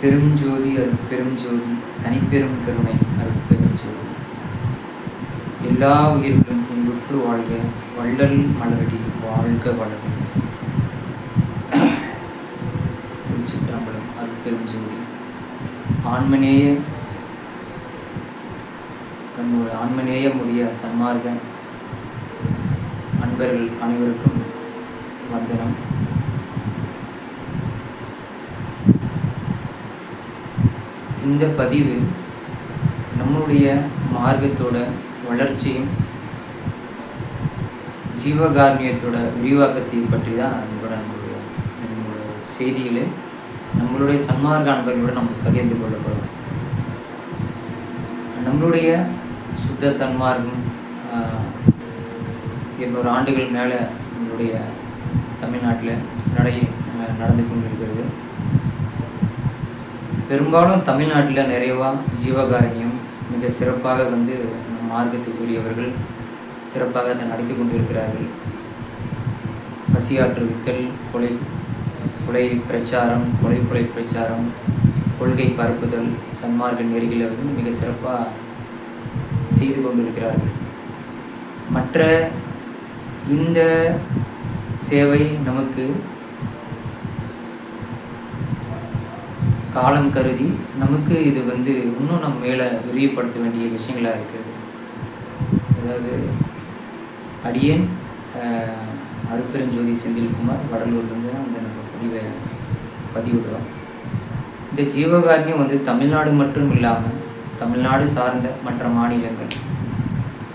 பெரும் ஜோதி அருட்பெரும் ஜோதி தனிப்பெரும் கருணை அருட்பெரும் ஜோதி எல்லா உயிர்களும் இன்புற்று வாழ்க வள்ளல் மலரடி வாழ்க வளரும் சிற்றம்பலம் அருட்பெரும் ஜோதி ஆன்மநேய நம்முடைய ஆன்மநேய முதிய சன்மார்க்க அன்பர்கள் அனைவருக்கும் வந்தனம். இந்த பதிவு நம்மளுடைய மார்க்கத்தோட வளர்ச்சியும் ஜீவகார்மியத்தோட விரிவாக்கத்தையும் பற்றி தான் நம்மளோட நம்மளோட செய்திகளை நம்மளுடைய சன்மார்க்க அன்பர்களோடு நம்ம பகிர்ந்து கொள்ள போகிறோம் நம்மளுடைய சுத்த சன்மார்க்கம் இருநூறு ஆண்டுகள் மேலே நம்மளுடைய தமிழ்நாட்டில் நடை நடந்து கொண்டிருக்கிறது. பெரும்பாலும் தமிழ்நாட்டில் நிறைவாக ஜீவகாரண்யம் மிக சிறப்பாக வந்து மார்க்கத்துக்குரியவர்கள் சிறப்பாக அதை நடத்தி கொண்டிருக்கிறார்கள். பசியாற்றுவித்தல் கொலை கொலை பிரச்சாரம் கொலை கொலை பிரச்சாரம் கொள்கை பரப்புதல் சன்மார்க்க நெறிகளை வந்து மிக சிறப்பாக செய்து கொண்டிருக்கிறார்கள். மற்ற இந்த சேவை நமக்கு காலம் கருதி நமக்கு இது வந்து இன்னும் நம்ம மேலே விரிவுபடுத்த வேண்டிய விஷயங்களாக இருக்குது அதாவது அடியேன் அருப்பெருஞ்சோதி செந்தில்குமார் வடலூர்லேருந்து தான் அந்த நம்ம பதிவை பதிவிடுறோம். இந்த ஜீவகாரியம் வந்து தமிழ்நாடு மட்டும் இல்லாமல் தமிழ்நாடு சார்ந்த மற்ற மாநிலங்கள்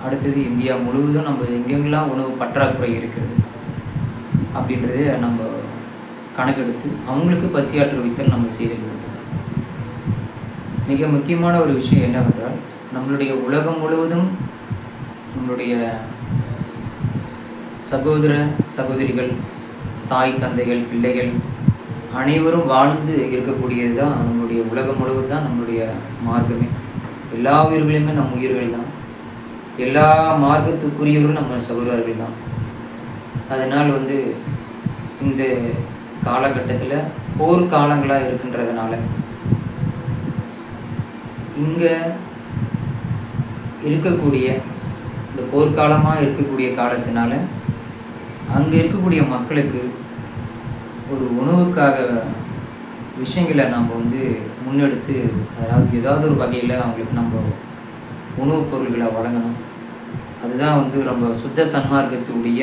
அடுத்தது இந்தியா முழுவதும் நம்ம எங்கெங்கெல்லாம் உணவு பற்றாக்குறை இருக்கிறது அப்படின்றத நம்ம கணக்கெடுத்து அவங்களுக்கு பசியாற்று வைத்தல் நம்ம செய்திருக்கோம் மிக முக்கியமான ஒரு விஷயம் என்னவென்றால் நம்மளுடைய உலகம் முழுவதும் நம்மளுடைய சகோதர சகோதரிகள் தாய் தந்தைகள் பிள்ளைகள் அனைவரும் வாழ்ந்து இருக்கக்கூடியது தான் நம்மளுடைய உலகம் முழுவதும் தான் நம்மளுடைய மார்க்கமே. எல்லா உயிர்களையுமே நம் உயிர்கள் தான். எல்லா மார்க்கத்துக்குரியவர்களும் நம்ம சகோதரர்கள் தான். அதனால் வந்து இந்த காலகட்டத்தில் போர்க்காலங்களாக இருக்கின்றதுனால இங்கே இருக்கக்கூடிய இந்த போர்க்காலமாக இருக்கக்கூடிய காலத்தினால அங்கே இருக்கக்கூடிய மக்களுக்கு ஒரு உணவுக்காக விஷயங்களை நம்ம வந்து முன்னெடுத்து அதாவது ஏதாவது ஒரு வகையில் அவங்களுக்கு நம்ம உணவுப் பொருள்களை வழங்கணும். அதுதான் வந்து ரொம்ப சுத்த சன்மார்க்கத்துடைய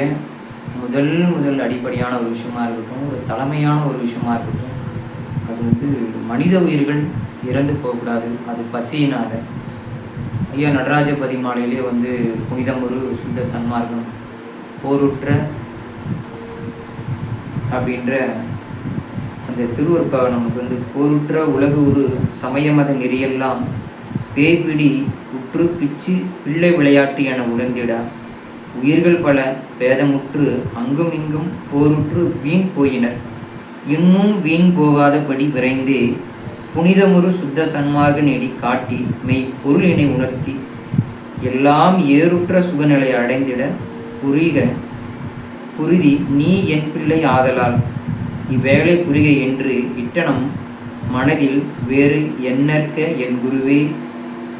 முதல் முதல் அடிப்படையான ஒரு விஷயமா இருக்கட்டும் ஒரு தலைமையான ஒரு விஷயமா இருக்கட்டும். அது வந்து மனித உயிர்கள் இறந்து போகக்கூடாது. அது பசியினால். ஐயா நடராஜ பதிமாலையிலே வந்து புனிதம் ஒரு சுத்த சன்மார்க்கம். போருற்ற அப்படின்ற அந்த திருவருப்பாவை நமக்கு வந்து போருற்ற உலக ஒரு சமய மத நெறியெல்லாம் பேய்பிடி உற்று பிச்சு பிள்ளை விளையாட்டு என உணர்ந்திட. உயிர்கள் பல பேதமுற்று அங்கும் இங்கும் போருற்று வீண் போயினர். இன்னும் வீண் போகாதபடி விரைந்தே புனிதமுறு சுத்த சன்மார்க்க நெடி காட்டி மெய் பொருளினை உணர்த்தி எல்லாம் ஏறுற்ற சுகநிலை அடைந்திட புரிக புரிதி நீ என் பிள்ளை ஆதலால். இவ்வேளை புரிக என்று இட்டனம் மனதில் வேறு எண்ணற்க என் குருவே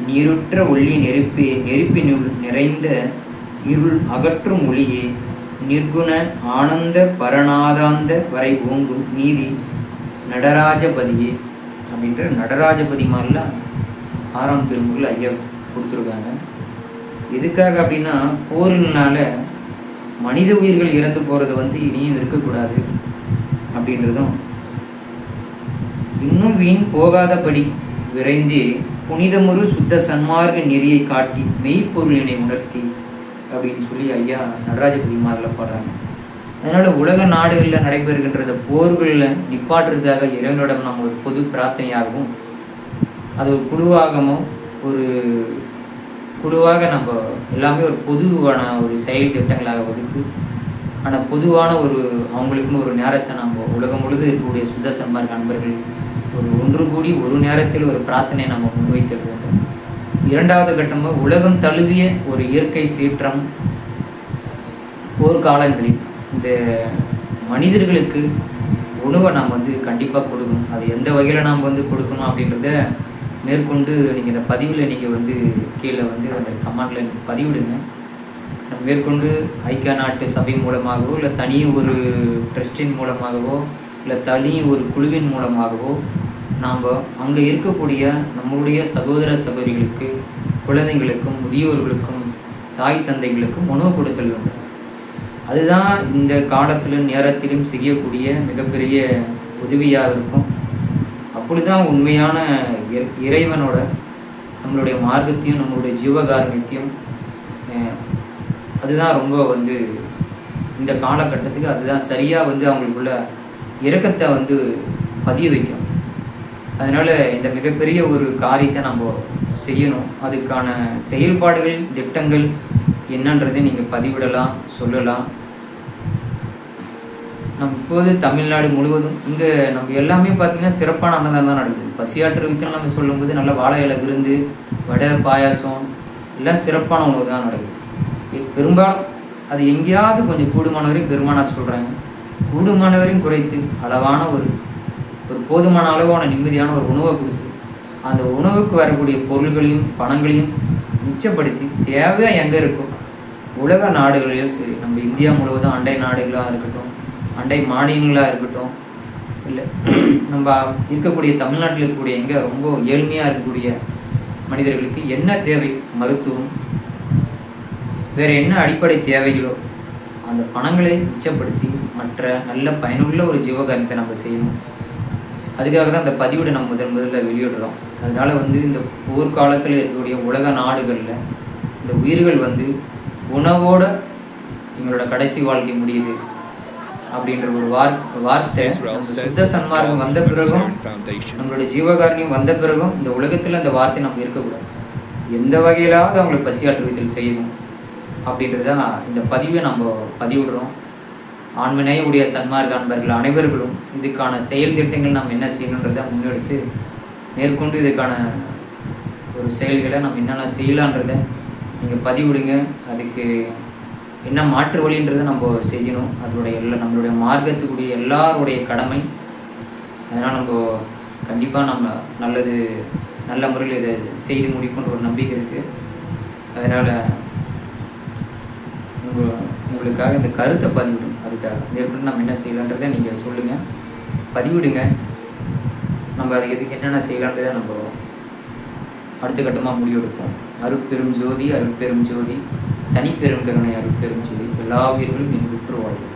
நீருற்ற ஒள்ளி நெருப்பே நெருப்பினுள் நிறைந்த இருள் அகற்றும் ஒளியே. நிர்குண ஆனந்த பரநாதாந்த வரை ஓங்கும் நீதி நடராஜபதியே அப்படின்ற நடராஜபதி மாதிரிலாம் ஆறாம் திருமுறையில் ஐயா கொடுத்துருக்காங்க. எதுக்காக அப்படின்னா போரினால மனித உயிர்கள் இறந்து போகிறது வந்து இனியும் இருக்கக்கூடாது அப்படின்றதும் இன்னும் வீண் போகாதபடி விரைந்து புனிதமுறு சுத்த சன்மார்க்க நெறியை காட்டி மெய்ப்பொருளினை உணர்த்தி அப்படின்னு சொல்லி ஐயா நடராஜ மாதிரில் பாடுறாங்க. அதனால் உலக நாடுகளில் நடைபெறுகின்ற போர்களில் நிப்பாட்டுறதுக்காக இறைவனிடம் நம்ம ஒரு பொது பிரார்த்தனையாகவும் அது ஒரு குழுவாகவும் ஒரு குழுவாக நம்ம எல்லாமே ஒரு பொதுவான ஒரு செயல் திட்டங்களாக வகுத்து ஆனால் பொதுவான ஒரு அவங்களுக்குன்னு ஒரு நேரத்தை நம்ம உலகம் முழுது இருக்கக்கூடிய சுத்த சன்மார்க்க நண்பர்கள் ஒரு ஒன்று கூடி ஒரு நேரத்தில் ஒரு பிரார்த்தனை நம்ம முன்வைக்க வேண்டும். இரண்டாவது கட்டமாக உலகம் தழுவிய ஒரு இயற்கை சீற்றம் போர்க்காலங்களில் இந்த மனிதர்களுக்கு உணவை நாம் வந்து கண்டிப்பாக கொடுக்கணும். அது எந்த வகையில் நாம் வந்து கொடுக்கணும் அப்படின்றத மேற்கொண்டு நீங்கள் இந்த பதிவில் நீங்கள் வந்து கீழே வந்து அந்த கமெண்டில் நீங்கள் பதிவிடுங்க. மேற்கொண்டு ஐக்கிய நாட்டு சபை மூலமாகவோ இல்லை தனி ஒரு ட்ரஸ்டின் மூலமாகவோ இல்லை தனி ஒரு குழுவின் மூலமாகவோ நாம் அங்கே இருக்கக்கூடிய நம்மளுடைய சகோதர சகோதரிகளுக்கு குழந்தைங்களுக்கும் முதியோர்களுக்கும் தாய் தந்தைகளுக்கும் உணவு கொடுத்தல் வேண்டும். அதுதான் இந்த காலத்திலும் நேரத்திலும் செய்யக்கூடிய மிகப்பெரிய உதவியாக இருக்கும். அப்படி தான் உண்மையான இறைவனோட நம்மளுடைய மார்க்கத்தையும் நம்மளுடைய ஜீவகாரணியத்தையும் அதுதான் ரொம்ப வந்து இந்த காலகட்டத்துக்கு அதுதான் சரியாக வந்து அவங்களுக்குள்ள இறக்கத்தை வந்து பதிய வைக்கும். அதனால் இந்த மிகப்பெரிய ஒரு காரியத்தை நம்ம செய்யணும். அதுக்கான செயல்பாடுகள் திட்டங்கள் என்னன்றதை நீங்கள் பதிவிடலாம் சொல்லலாம். நம்ம இப்போது தமிழ்நாடு முழுவதும் இங்கே நம்ம எல்லாமே பார்த்திங்கன்னா சிறப்பான அன்னதானம் தான் நடக்குது. பசியாற்று வித்தில் நம்ம சொல்லும்போது நல்ல வாழை இலை விருந்து வடை பாயாசம் எல்லாம் சிறப்பான உணவு தான் நடக்குது. பெரும்பாலும் அது எங்கேயாவது கொஞ்சம் கூடுமானவரையும் பெருமானார் சொல்கிறாங்க கூடுமானவரையும் குறைத்து அளவான ஒரு ஒரு போதுமான அளவான நிம்மதியான ஒரு உணவை கொடுத்து அந்த உணவுக்கு வரக்கூடிய பொருள்களையும் பணங்களையும் மிச்சப்படுத்தி தேவையாக எங்கே இருக்கோ உலக நாடுகளிலும் சரி நம்ம இந்தியா முழுவதும் அண்டை நாடுகளாக இருக்கட்டும் அண்டை மாநிலங்களாக இருக்கட்டும் இல்லை நம்ம இருக்கக்கூடிய தமிழ்நாட்டில் இருக்கக்கூடிய எங்கே ரொம்ப ஏழ்மையாக இருக்கக்கூடிய மனிதர்களுக்கு என்ன தேவை? மருத்துவம். வேறு என்ன அடிப்படை தேவைகளோ அந்த பணங்களை மிச்சப்படுத்தி மற்ற நல்ல பயனுள்ள ஒரு ஜீவகாரியத்தை நம்ம செய்யணும். அதுக்காக தான் இந்த பதிவிட நம்ம முதன் முதல்ல வெளியிடுறோம். அதனால வந்து இந்த போர்க்காலத்தில் இருக்கக்கூடிய உலக நாடுகளில் இந்த உயிர்கள் வந்து உணவோட எங்களோட கடைசி வாழ்க்கை முடியுது அப்படின்ற ஒரு வார் வார்த்தை சுத்த சன்மார்க்கம் வந்த பிறகும் நம்மளோட ஜீவகாரணியம் வந்த பிறகும் இந்த உலகத்தில் அந்த வார்த்தை நம்ம இருக்கக்கூடாது. எந்த வகையிலாவது அவங்களுக்கு பசியாற்றுவதில் செய்யணும் அப்படின்றத இந்த பதிவை நம்ம பதிவிடுறோம். ஆண்மனையுடைய சன்மார்க்க அன்பர்கள் அனைவர்களும் இதுக்கான செயல் திட்டங்கள் நாம் என்ன செய்யணுன்றதை முன்னெடுத்து மேற்கொண்டு இதுக்கான ஒரு செயல்களை நம்ம என்னென்ன செய்யலான்றதை நீங்கள் பதிவிடுங்க. அதுக்கு என்ன மாற்று வழின்றதை நம்ம செய்யணும். அதனுடைய எல்லா நம்மளுடைய மார்க்கத்துக்குரிய எல்லாருடைய கடமை. அதனால் நம்ம கண்டிப்பாக நம்ம நல்லது நல்ல முறையில் இதை செய்து முடிப்போன்ற ஒரு நம்பிக்கை இருக்குது அதனால் உங்கள் உங்களுக்காக இந்த கருத்தை பதிவிடும் அதுக்காக மேற்கொண்டு நம்ம என்ன செய்யலான்றதை நீங்கள் சொல்லுங்கள் பதிவிடுங்க. நம்ம அது எதுக்கு என்னென்ன செய்யலான்றதை நம்ம அடுத்த கட்டமாக முடிவெடுப்போம். அருட்பெரும் ஜோதி அருட்பெரும் ஜோதி தனிப்பெரும் கருணை அருட்பெரும் ஜோதி எல்லா உயிர்களும் என் உற்று வாழ்வு